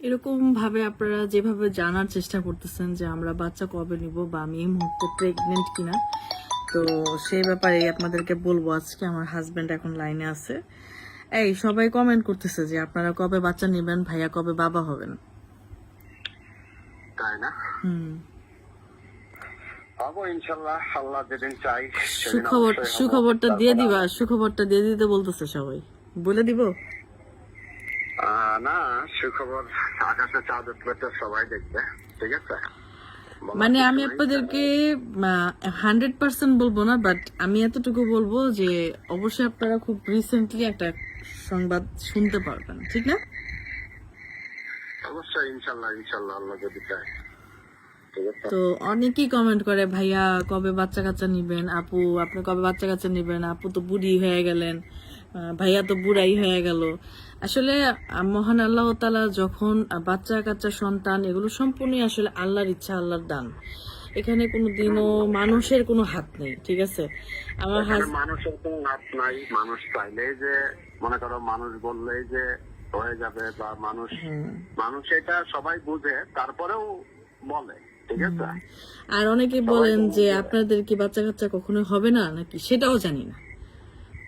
এরকম ভাবে আপনারা যেভাবে জানার চেষ্টা করতেছেন যে আমরা বাচ্চা কবে নিব বা আমি এই মুহূর্তে প্রেগনেন্ট কিনা তো সেই ব্যাপারে আপনাদেরকে বলব আজকে আমার হাজবেন্ড এখন লাইনে আছে। এই সবাই কমেন্ট করতেছে যে আপনারা কবে বাচ্চা নেবেন ভাইয়া কবে বাবা হবেন? তাই না? হুম। সুখবর সুখবরটা দিয়ে দিবা সুখবরটা দিয়ে দিতে বলতেছে সবাই। বলে দিব? না সুখবর আকাশে চাঁদ উঠলে তো সবাই দেখবে ঠিক আছে? মানে আমি আপনাদেরকে হান্ড্রেড পার্সেন্ট বলব না বাট আমি এতটুকু বলব যে অবশ্যই আপনারা খুব রিসেন্টলি একটা সংবাদ শুনতে পারবেন ঠিক না? অবশ্যই ইনশাল্লাহ ইনশাল্লাহ আল্লাহ যদি চায়। তো অনেকেই কমেন্ট করে ভাইয়া কবে বাচ্চা কাচ্চা নিবেন? আপু আপনি কবে বাচ্চা কাচ্চা নিবেন? আপু তো বুড়ি হয়ে গেলেন। ভাইয়া তো বুড়াই হয়ে গেল। আসলে মহান আল্লাহ তালা যখন বাচ্চা কাচ্চা সন্তান এগুলো সম্পূর্ণই আসলে আল্লাহর ইচ্ছা আল্লাহর দান। এখানে কোনো দিনও মানুষের কোনো হাত নেই ঠিক আছে? আমার মানুষের কোনো হাত নাই। মানুষ চাইলেই যে মনে করো মানুষ বললেই যে হয়ে যাবে বা মানুষ মানুষ এটা সবাই বুঝে তারপরেও বলে ঠিক আছে? আর অনেকে বলেন যে আপনাদের কি বাচ্চা কাচ্চা কখনো হবে না? নাকি সেটাও জানি না।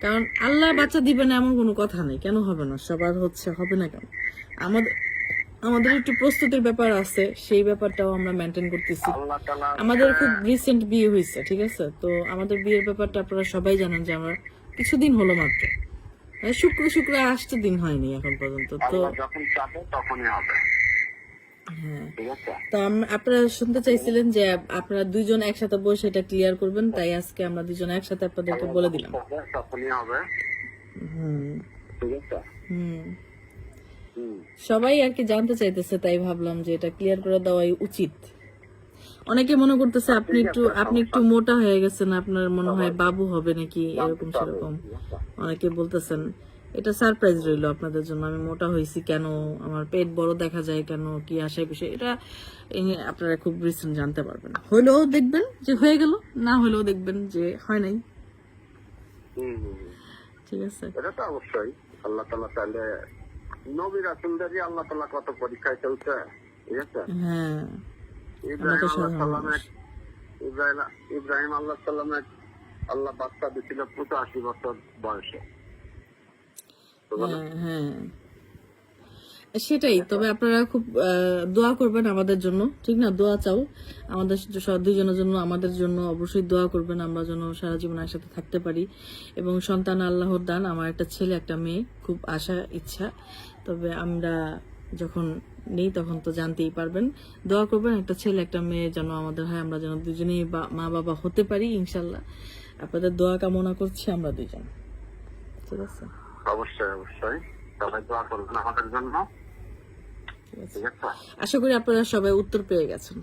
কারণ আল্লাহ বাচ্চা দিবে না এমন কোনো কথা নেই। কেন হবে না? সবার হচ্ছে, হবে না কেন? আমাদের আমাদের একটু প্রস্তুতির ব্যাপার আছে, সেই ব্যাপারটাও আমরা মেনটেন করতেছি। আমাদের খুব রিসেন্ট বিয়ে হয়েছে, ঠিক আছে? তো আমাদের বিয়ের ব্যাপারটা আপনারা সবাই জানেন যে আমরা কিছুদিন হলো মাত্র। মানে শুক্র শুক্র আসতে দিন হয়নি এখন পর্যন্ত, তো যখন তখনই হবে। তো আপনারা শুনতে চাইছিলেন যে আপনারা দুইজন একসাথে বসে এটা ক্লিয়ার করবেন তাই আজকে আমরা দুজন একসাথে আপনাদেরকে বলে দিলাম। হবে, তখনই হবে। হুম ঠিক আছে? হুম। হুম। সবাই আর কি জানতে চাইতেছে তাই ভাবলাম যে এটা ক্লিয়ার করে দেওয়াই উচিত। অনেকে মনে করতেছে আপনি একটু আপনি একটু মোটা হয়ে গেছেন আপনার মনে হয় বাবু হবে নাকি এরকম সেরকম। অনেকে বলতেছেন এটা সারপ্রাইজ রইল আপনাদের জন্য। আমি মোটা হয়েছি কেন? আমার পেট বড় দেখা যায় কেন? কি আসে বিষয় এটা আপনারা খুব রিসেন্ট জানতে পারবেন। হলেও দেখবেন যে হয়ে গেল না হলেও দেখবেন যে হয় নাই। ঠিক আছে। এটা তো অবশ্যই। আল্লাহ তালা চাইলে নবী রাসুলদেরই আল্লাহ তালা কত পরীক্ষায় চলছে ঠিক আছে? হ্যাঁ। ইব্রাহিম আল্লাহ সাল্লামের ইব্রাহিম ইব্রাহিম আল্লাহ সাল্লামের আল্লাহ বাচ্চা দিছিল পঁচাশি বছর বয়সে। হ্যাঁ হ্যাঁ। সেটাই, তবে আপনারা খুব দোয়া করবেন আমাদের জন্য, ঠিক না? দোয়া চাও আমাদের দুইজনের জন্য, আমাদের জন্য অবশ্যই দোয়া করবেন আমরা যেন সারা জীবন একসাথে থাকতে পারি। এবং সন্তান আল্লাহর দান, আমার একটা ছেলে, একটা মেয়ে, খুব আশা, ইচ্ছা। তবে আমরা যখন নেই, তখন তো জানতেই পারবেন। দোয়া করবেন একটা ছেলে, একটা মেয়ে যেন আমাদের হয়, আমরা যেন দুজনেই মা বাবা হতে পারি, ইনশাল্লাহ। আপনাদের দোয়া কামনা করছি আমরা দুজন ঠিক আছে? অবশ্যই অবশ্যই। সবাই দোয়া করবেন আমাদের জন্য। আশা করি আপনারা সবাই উত্তর পেয়ে গেছেন।